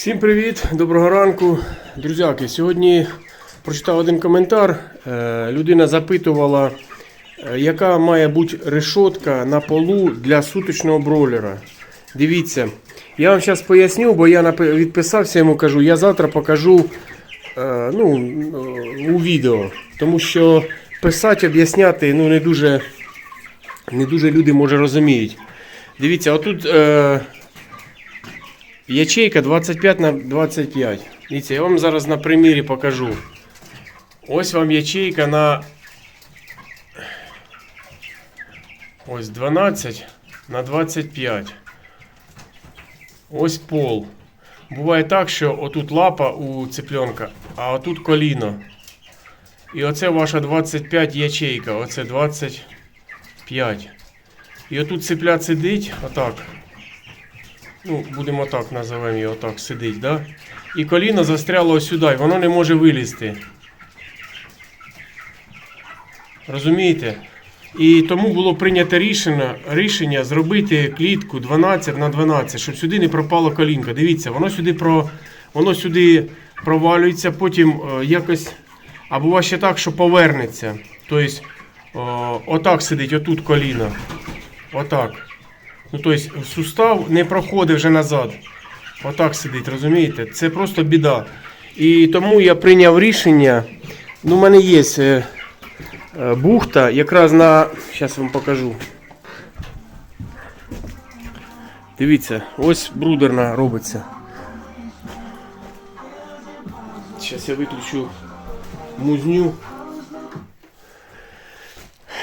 Всім привіт, доброго ранку, друзяки. Сьогодні прочитав один коментар. Е, Людина запитувала, е, яка має бути решотка на полу для суточного бройлера. Дивіться, я вам зараз поясню, бо я відписався йому, кажу, я завтра покажу е, ну, у відео. Тому що писати, об'ясняти ну, не дуже, не дуже люди може розуміють. Дивіться, отут. Ячейка 25 на 25. Дивіться, я вам зараз на примірі покажу. Ось вам ячейка на. Ось 12 на 25. Ось пол. Буває так, що отут лапа у цыпленка, а отут коліно. І оце ваша 25 ячейка. Оце 25. І отут цепля сидить, отак. Ну, будемо так називаємо його так, сидить, да? І коліно застряло сюди, і воно не може вилізти. Розумієте? І тому було прийнято рішення, рішення зробити клітку 12 на 12, щоб сюди не пропало колінка. Дивіться, воно сюди про, воно сюди провалюється, потім е, якось. А буває ще так, що повернеться. Тобто, о, отак сидить, отут коліно. Отак. Ну, тобто, сустав не проходить вже назад. Отак сидить, розумієте? Це просто біда. І тому я прийняв рішення. Ну, у мене є е, е, бухта, якраз на. Зараз вам покажу. Дивіться, ось брудерна робиться. Зараз я виключу музню.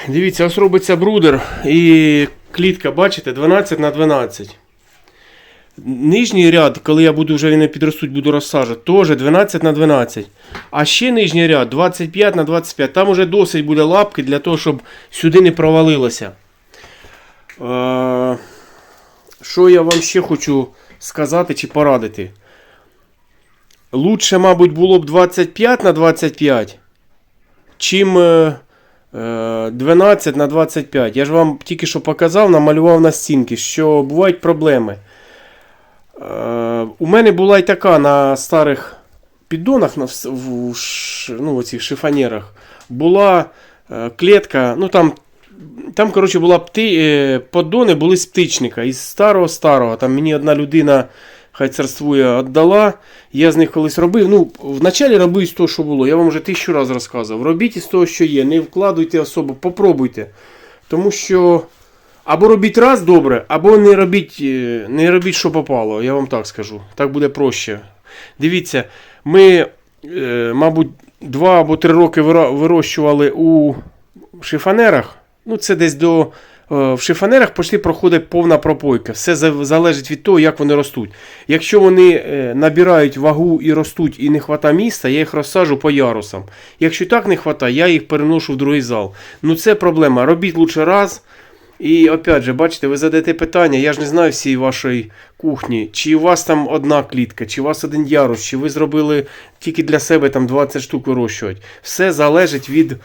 Дивіться, ось робиться брудер і клітка, бачите, 12 на 12. Нижній ряд, коли я буду вже вони підростуть, буду розсаджувати, теж 12 на 12. А ще нижній ряд 25 на 25. Там уже досить буде лапки для того, щоб сюди не провалилося. Е, Що я вам ще хочу сказати чи порадити? Лучше, мабуть, було б 25 на 25, чим. Е, Е, 12 на 25. Я ж вам тільки що показав, намалював на стінки, що бувають проблеми. Е, У мене була й така на старих піддонах, на, в, ну, оцих шифонерах, була е, клітка, ну там, там коротше, була пти, поддони були з птичника. Із старого-старого. Там мені одна людина, хай царствує, віддала. Я з них колись робив. Ну, вначалі робив з того, що було. Я вам вже тисячу разів розказував. Робіть із того, що є. Не вкладуйте особо, попробуйте. Тому що або робіть раз добре, або не робіть, е, не робіть, що попало. Я вам так скажу. Так буде проще. Дивіться, ми, е, мабуть, два або три роки вирощували у шифонерах. Ну, це десь до. Е, В шифонерах почти проходить повна пропойка. Все залежить від того, як вони ростуть. Якщо вони е, набирають вагу і ростуть і не вистачає місця, я їх розсаджу по ярусам. Якщо так не вистачає, я їх переношу в другий зал. Ну це проблема. Робіть лучше раз. І опять же, бачите, ви задаєте питання, я ж не знаю всієї вашої кухні, чи у вас там одна клітка, чи у вас один ярус, чи ви зробили тільки для себе там 20 штук вирощувати. Все залежить від,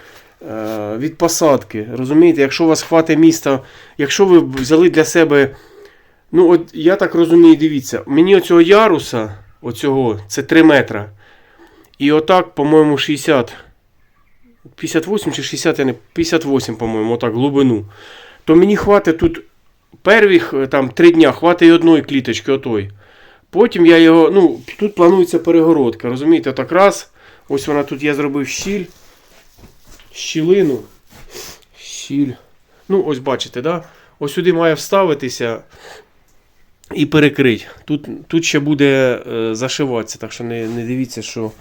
від посадки. Розумієте, якщо у вас хватить міста, якщо ви взяли для себе. Ну, от я так розумію, дивіться, мені оцього яруса, оцього, це 3 метра. І отак, по-моєму, 60. 58 чи 60, я не 58, по-моєму, отак, глибину. То мені хватить тут первих е, там 3 дня, хватить і одної кліточки отої. Потім я його, ну, тут планується перегородка, розумієте, так раз. Ось вона тут я зробив щіль. Щілину. Щіль. Ну, ось бачите, да? Ось сюди має вставитися і перекрити. Тут, тут ще буде е, зашиватися, так що не, не дивіться, що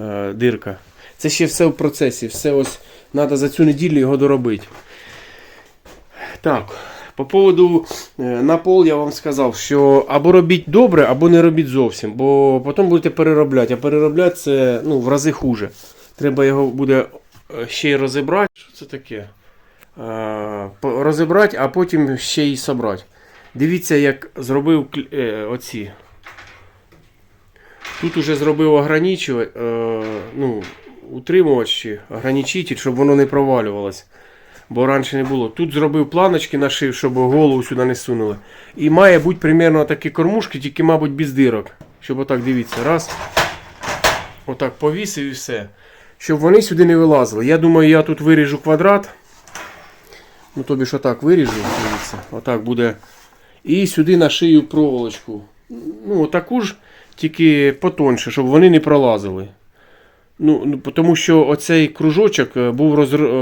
е, дирка. Це ще все в процесі. Все ось треба за цю неділю його доробити. Так, по поводу е, на пол я вам сказав, що або робіть добре, або не робіть зовсім, бо потім будете переробляти. А переробляти це ну, в рази хуже. Треба його буде ще й розібрати. Що це таке? Е, розібрати, а потім ще й собрати. Дивіться, як зробив е, оці. Тут уже зробив ограничувач, е, ну, утримувач, чи ограничитель, щоб воно не провалювалось. Бо раніше не було. Тут зробив планочки, нашив, щоб голову сюди не сунули. І має бути примерно такі кормушки, тільки, мабуть, без дирок. Щоб отак дивіться, раз. Отак повісив і все. Щоб вони сюди не вилазили. Я думаю, я тут виріжу квадрат. Ну, тобі ж отак виріжу, дивіться. Отак буде. І сюди нашию проволочку. Ну, отаку ж, тільки потоньше, щоб вони не пролазили. Ну, ну, тому що оцей кружочок е, був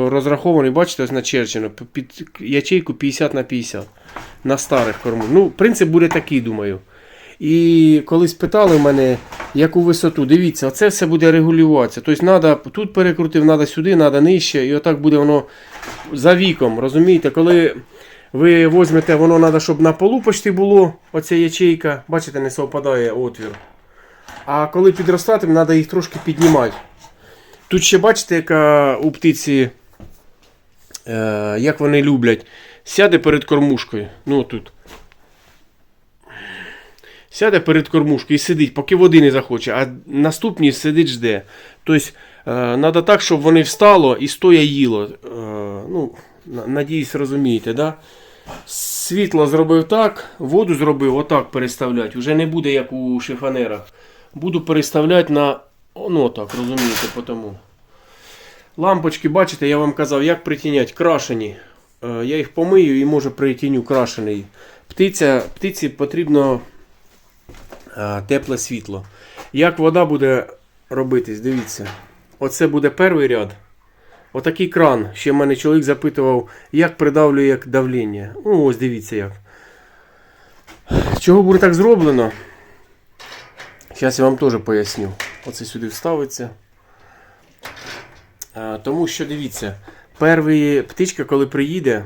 розрахований, бачите, ось начерчено, під ячейку 50 на 50 на старих корму. Ну, принцип буде такий, думаю. І колись питали в мене, яку висоту. Дивіться, оце все буде регулюватися. Тобто, надо, тут перекрутив, треба сюди, треба нижче, і отак буде воно за віком. Розумієте, коли ви візьмете, воно треба, щоб на полу почти було, оця ячейка. Бачите, не совпадає отвір. А коли підростатиме, треба їх трошки піднімати. Тут ще бачите, яка у птиці, е, як вони люблять. Сяде перед кормушкою. Ну тут. Сяде перед кормушкою і сидить, поки води не захоче, а наступні сидить жде. Тобто, треба так, щоб вони встало і стоя їло. Е, ну, надіюсь, розумієте, да? Світло зробив так, воду зробив отак переставляти. Вже не буде як у шифонерах. Буду переставляти на. Ну так, розумієте, потому. Лампочки, бачите, я вам казав, як притіняти. Крашені. Е, Я їх помию і може притіню крашений. Птиця, птиці потрібно тепле світло. Як вода буде робитись, дивіться. Оце буде перший ряд. Отакий кран. Ще в мене чоловік запитував, як придавлює як давлення. Ну, ось дивіться як. Чого буде так зроблено? Зараз я вам теж поясню. Оце сюди вставиться. Тому що дивіться, перший птичка, коли приїде,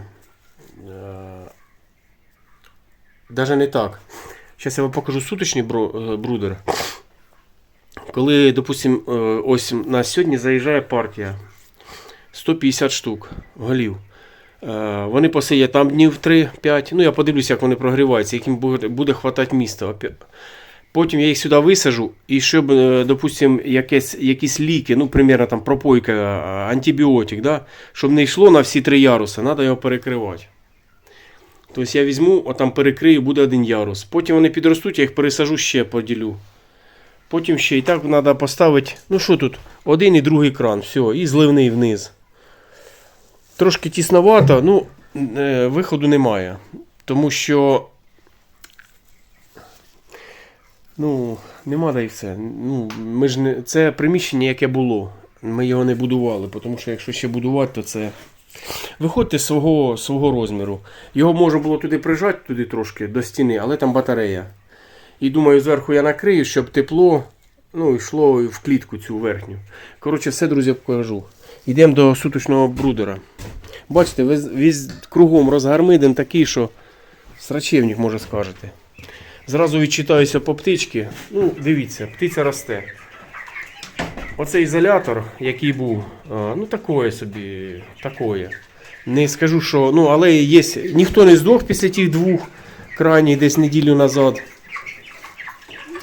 навіть не так. Зараз я вам покажу суточний е, брудер. Коли, допустим, е, ось на сьогодні заїжджає партія 150 штук голів. Е, Вони посидять там днів 3-5. Ну, я подивлюся, як вони прогріваються, яким буде, хватати міста. Потім я їх сюди висажу, і щоб, допустим, якесь, якісь ліки, ну, примерно пропойка, антибіотик, да, щоб не йшло на всі три яруси, треба його перекривати. Тобто я візьму, отам перекрию, буде один ярус. Потім вони підростуть, я їх пересажу ще поділю. Потім ще і так треба поставити, ну що тут, один і другий кран, все, і зливний вниз. Трошки тісновато, ну, е, виходу немає. Тому що Ну, нема да і все. Ну, ми ж не... Це приміщення, яке було. Ми його не будували, тому що якщо ще будувати, то це. Виходьте з свого, свого розміру. Його можна було туди прижати, туди трошки до стіни, але там батарея. І думаю, зверху я накрию, щоб тепло ну, йшло в клітку цю верхню. Коротше, все, друзі, покажу. Йдемо до суточного брудера. Бачите, весь, весь кругом розгармиден такий, що срачевник, може скажете. Зразу відчитаюся по птички. Ну, дивіться, птиця росте. Оцей ізолятор, який був, ну такое собі, такое. Не скажу, що. Ну, але є. Ніхто не здох після тих двох крайніх десь неділю назад.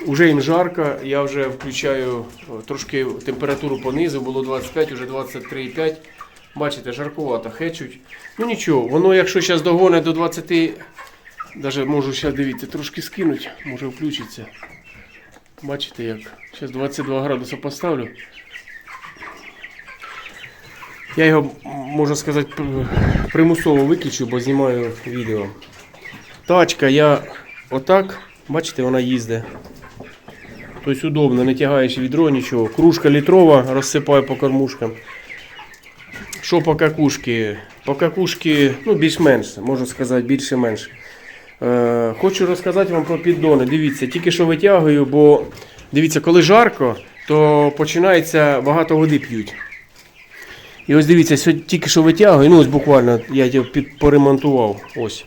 Уже їм жарко, я вже включаю трошки температуру понизу, було 25, вже 23,5. Бачите, жаркувато, хечуть. Ну нічого, воно якщо зараз догоне до 20, Даже можу зараз дивіться, трошки скинуть, може включиться. Бачите як? Зараз 22 градуси поставлю. Я його, можна сказати, примусово виключу, бо знімаю відео. Тачка, я отак, бачите, вона їздить. Тобто удобно, не тягаєш відро, нічого. Кружка літрова, розсипаю по кормушкам. Що по какушки? По какушки, ну, більш-менш, можна сказати, більше-менш. Е, хочу розказати вам про піддони. Дивіться, тільки що витягую, бо дивіться, коли жарко, то починається багато води п'ють. І ось дивіться, тільки що витягую, ну ось буквально я його поремонтував. Ось.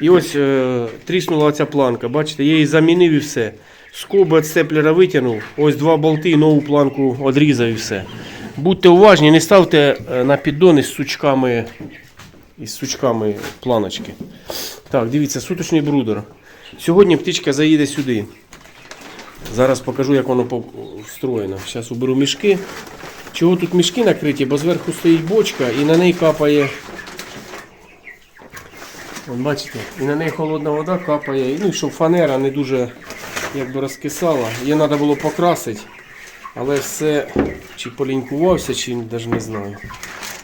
І ось е, тріснула ця планка. Бачите, я її замінив і все. Скоби від степлера витягнув, ось два болти нову планку одрізав і все. Будьте уважні, не ставте е, на піддони з сучками, із сучками планочки. Так, дивіться, суточний брудер. Сьогодні птичка заїде сюди. Зараз покажу, як воно встроєно. Зараз уберу мішки. Чого тут мішки накриті? Бо зверху стоїть бочка і на неї капає. Вон, бачите, і на неї холодна вода капає. Ну, щоб фанера не дуже якби розкисала. Її треба було покрасити. Але все чи полінькувався, чи навіть не знаю.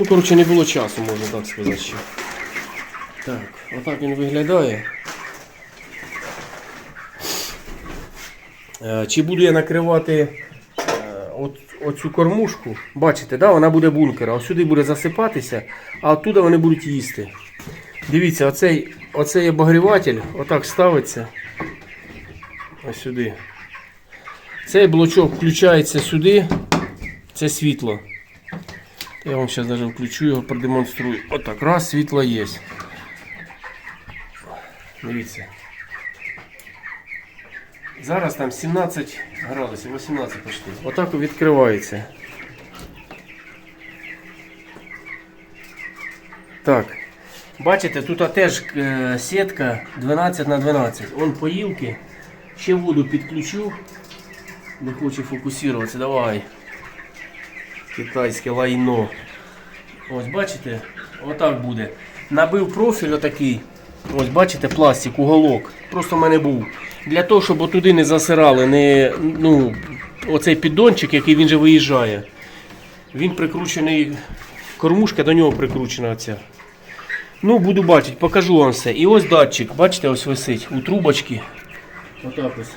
Ну, коротше, не було часу, можна так сказати ще. Так, отак він виглядає. Е, Чи буду я накривати е, от, оцю кормушку? Бачите, да, вона буде бункера. Ось сюди буде засипатися, а оттуда вони будуть їсти. Дивіться, оцей, оцей обогріватель отак ставиться. Ось сюди. Цей блочок включається сюди. Це світло. Я вам зараз навіть включу його, продемонструю. Отак, раз, світло є. Дивіться. Зараз там 17 градусів, 18 почти. Отак відкривається. Так. Бачите, тут теж е, сітка 12 на 12. Он поїлки. Ще воду підключу. Не хоче фокусуватися. Давай. Китайське лайно. Ось бачите? Отак буде. Набив профіль отакий. Ось бачите, пластик, уголок. Просто в мене був. Для того, щоб отуди не засирали, не, ну, оцей піддончик, який він же виїжджає. Він прикручений, кормушка до нього прикручена оця. Ну, буду бачити, покажу вам все. І ось датчик, бачите, ось висить у трубочці. Отак ось.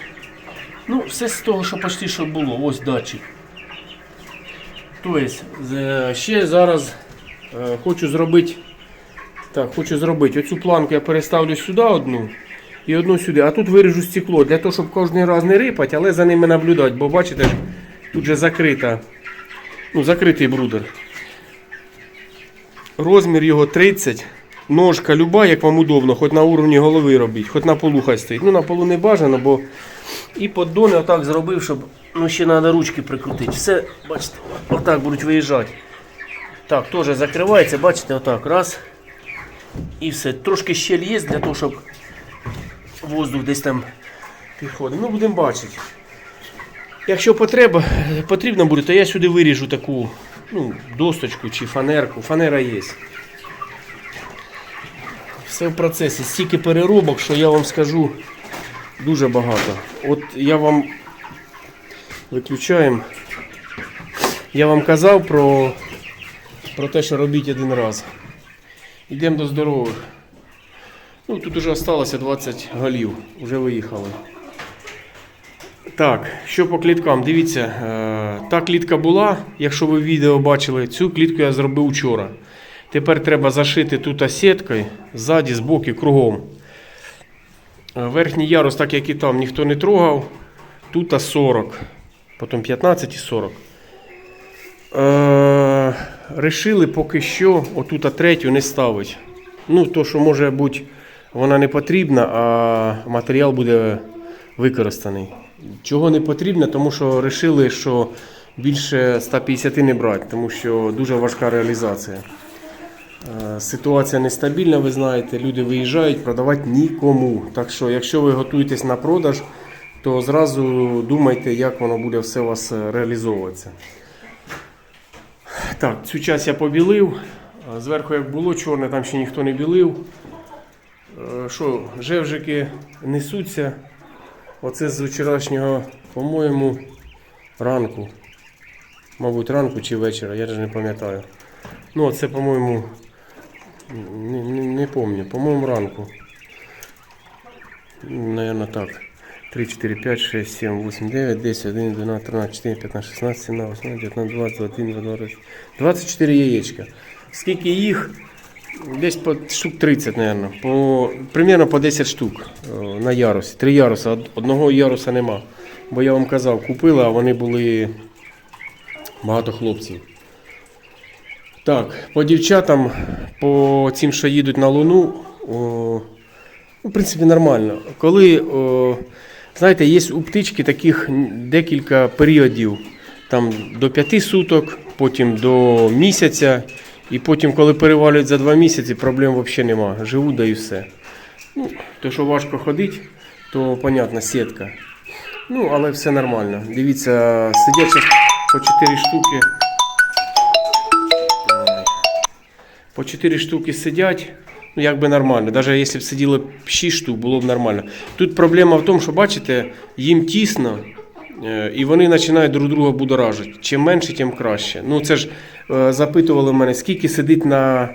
Ну, все з того, що почти що було. Ось датчик. Тобто, з- ще зараз е, хочу зробити. Так, хочу зробити. Оцю планку я переставлю сюди одну і одну сюди. А тут виріжу стекло для того, щоб кожен раз не рипати, але за ними наблюдати. Бо бачите, тут же закрита. Ну, закритий брудер. Розмір його 30. Ножка люба, як вам удобно, хоч на уровні голови робіть, хоч на полу хай стоїть. Ну на полу не бажано, бо і поддони отак зробив, щоб ну, ще треба ручки прикрутити. Все, бачите, отак будуть виїжджати. Так, теж закривається, бачите, отак. Раз. І все. Трошки щель є для того, щоб воздух десь там підходив. Ну, будемо бачити. Якщо потреба, потрібно буде, то я сюди виріжу таку ну, досточку чи фанерку. Фанера є. Все в процесі. Стільки переробок, що я вам скажу дуже багато. От я вам виключаємо. Я вам казав про, про те, що робіть один раз. Йдемо до здорових. Ну, тут вже залишилося 20 голів, вже виїхали. Так, що по кліткам? Дивіться, е, та клітка була, якщо ви відео бачили, цю клітку я зробив вчора. Тепер треба зашити тут сіткою, ззаді, збоку, кругом. Е, Верхній ярус, так як і там, ніхто не трогав. Тут 40, потім 15 і 40. Е, решили поки що отут третю не ставити. Ну, то, що може бути, вона не потрібна, а матеріал буде використаний. Чого не потрібно, тому що вирішили, що більше 150 не брати, тому що дуже важка реалізація. Е, Ситуація нестабільна, ви знаєте, люди виїжджають, продавати нікому. Так що, якщо ви готуєтесь на продаж, то зразу думайте, як воно буде все у вас е, реалізовуватися. Так, цю часть я побілив. Е, Зверху як було чорне, там ще ніхто не білив. Е, Що, жевжики несуться. Оце з вчорашнього, по-моєму, ранку. Мабуть, ранку чи вечора, я вже не пам'ятаю. Ну, це, по-моєму, не, не, не пам'ятаю, по-моєму, ранку. Наверно, так. 3, 4, 5, 6, 7, 8, 9, 10, 11, 12, 13, 14, 15, 16, 17, 18, 19, 20, 21, 22, 23. 24 яєчка. Скільки їх? Десь по штук 30, наверное. По, примерно по 10 штук на ярусі. Три яруса. Одного яруса нема. Бо я вам казав, купили, а вони були багато хлопців. Так, по дівчатам, по цим, що їдуть на Луну, о, в принципі, нормально. Коли, о, знаєте, є у птички таких декілька періодів. Там до 5 суток, потім до місяця. І потім, коли перевалюють за 2 місяці, проблем взагалі нема. Живу, да і все. Ну, то, що важко ходити, то, понятно, сітка. Ну, але все нормально. Дивіться, сидять по 4 штуки. По 4 штуки сидять. Ну якби нормально. Навіть якщо б сиділо 6 штук, було б нормально. Тут проблема в тому, що бачите, їм тісно. е, І вони починають друг друга будоражити. Чим менше, тим краще. Ну це ж е, запитували мене, скільки сидить на,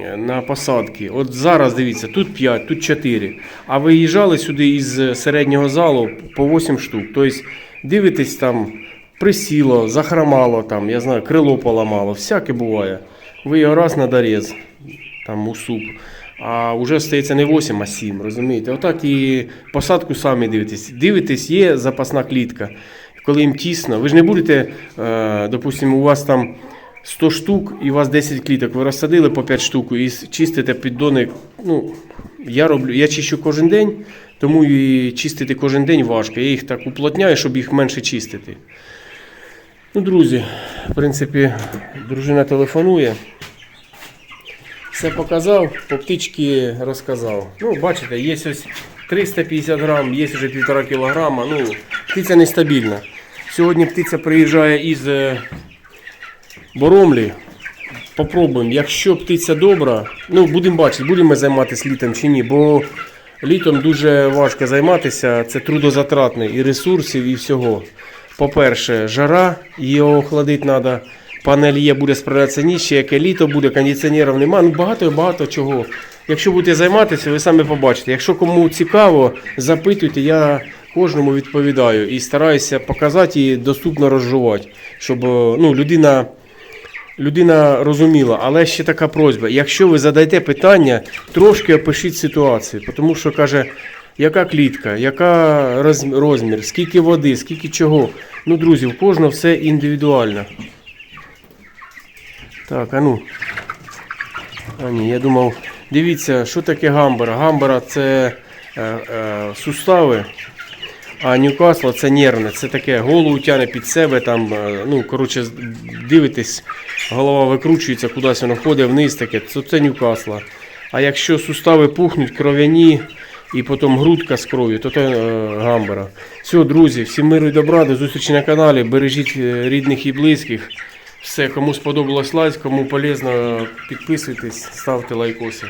е, на посадки. От зараз дивіться, тут 5, тут 4. А виїжджали сюди із середнього залу по 8 штук. Тобто дивитесь там, присіло, захромало, там, я знаю, крило поламало, всяке буває. Ви його раз на там у суп. А вже стається не 8, а 7, розумієте? Отак і посадку самі дивитесь. Дивитесь, є запасна клітка. Коли їм тісно, ви ж не будете, е, допустимо, у вас там 100 штук і у вас 10 кліток, ви розсадили по 5 штук і чистите піддони. Ну, я роблю, я чищу кожен день, тому і чистити кожен день важко. Я їх так уплотняю, щоб їх менше чистити. Ну, друзі, в принципі, дружина телефонує. Все показав, по птички розказав. Ну, бачите, є ось 350 грам, є вже 1,5 кілограма. Ну, птиця нестабільна. Сьогодні птиця приїжджає із е, Боромлі. Попробуємо. Якщо птиця добра, ну будемо бачити, будемо ми займатися літом чи ні, бо літом дуже важко займатися, це трудозатратне і ресурсів, і всього. По-перше, жара, її охладити треба. Панель є, буде справлятися ніч, яке літо буде, кондиціонерів немає. Ну багато-багато чого. Якщо будете займатися, ви самі побачите. Якщо кому цікаво, запитуйте, я кожному відповідаю і стараюся показати і доступно розжувати, щоб е, ну, людина людина розуміла, але ще така просьба. Якщо ви задаєте питання, трошки опишіть ситуацію, тому що каже, яка клітка, яка розмір, скільки води, скільки чого. Ну, друзі, в кожного все індивідуально. Так, а ну. А ні, я думав, дивіться, що таке гамбара. Гамбара це е, е, сустави. А Ньюкасла це нервне, це таке голову тяне під себе, там, е, ну, коротше, дивитесь, голова викручується, кудись воно ходить вниз таке, то це Ньюкасла. А якщо сустави пухнуть, кров'яні і потім грудка з кров'ю, то це е, гамбара. Все, друзі, всім миру і добра, до зустрічі на каналі, бережіть е, рідних і близьких. Все, кому сподобалось лайк, кому полезно, підписуйтесь, ставте лайкоси.